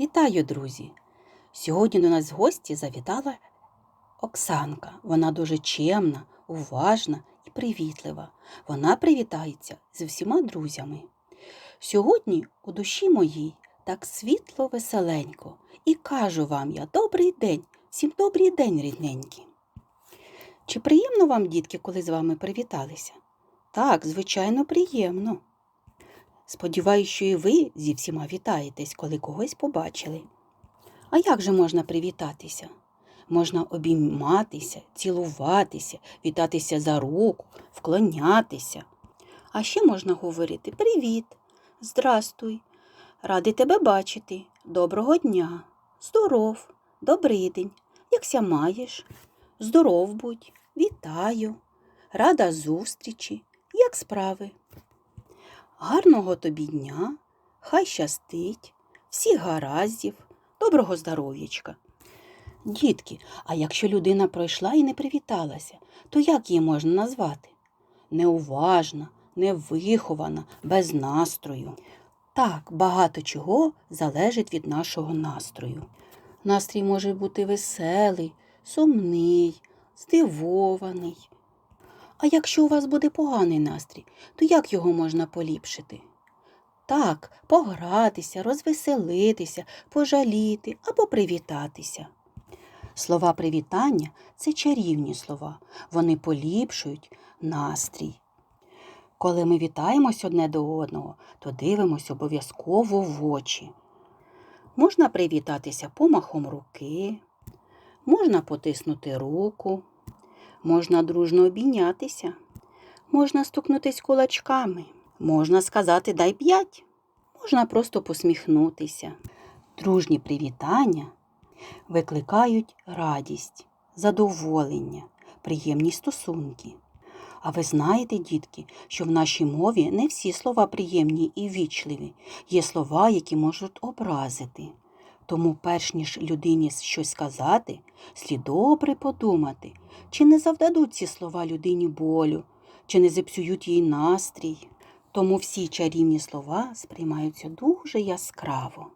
Вітаю, друзі! Сьогодні до нас в гості завітала Оксанка. Вона дуже чемна, уважна і привітлива. Вона привітається з всіма друзями. Сьогодні у душі моїй так світло, веселенько, і кажу вам я добрий день, всім добрий день, рідненькі. Чи приємно вам, дітки, коли з вами привіталися? Так, звичайно, приємно. Сподіваюсь, що і ви зі всіма вітаєтесь, коли когось побачили. А як же можна привітатися? Можна обійматися, цілуватися, вітатися за руку, вклонятися. А ще можна говорити Привіт, здрастуй, радий тебе бачити, доброго дня, здоров, добрий день, якся маєш, здоров будь, вітаю, рада зустрічі, як справи. Гарного тобі дня, хай щастить, всіх гараздів, доброго здоров'ячка. Дітки, а якщо людина пройшла і не привіталася, то як її можна назвати? Неуважна, невихована, без настрою. Так, багато чого залежить від нашого настрою. Настрій може бути веселий, сумний, здивований. А якщо у вас буде поганий настрій, то як його можна поліпшити? Так, погратися, розвеселитися, пожаліти або привітатися. Слова привітання це чарівні слова, вони поліпшують настрій. Коли ми вітаємось одне до одного, то дивимося обов'язково в очі. Можна привітатися помахом руки, можна потиснути руку, можна дружно обійнятися, можна стукнутись кулачками, можна сказати дай п'ять, можна просто посміхнутися. Дружні привітання викликають радість, задоволення, приємні стосунки. А ви знаєте, дітки, що в нашій мові не всі слова приємні і вічливі, є слова, які можуть образити. Тому, перш ніж людині щось сказати, слід добре подумати, чи не завдадуть ці слова людині болю, чи не зіпсують їй настрій. Тому всі чарівні слова сприймаються дуже яскраво.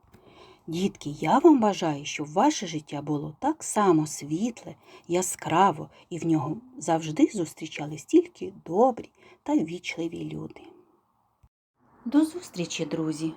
Дітки, я вам бажаю, щоб ваше життя було так само світле, яскраво, і в нього завжди зустрічались тільки добрі та вічливі люди. До зустрічі, друзі!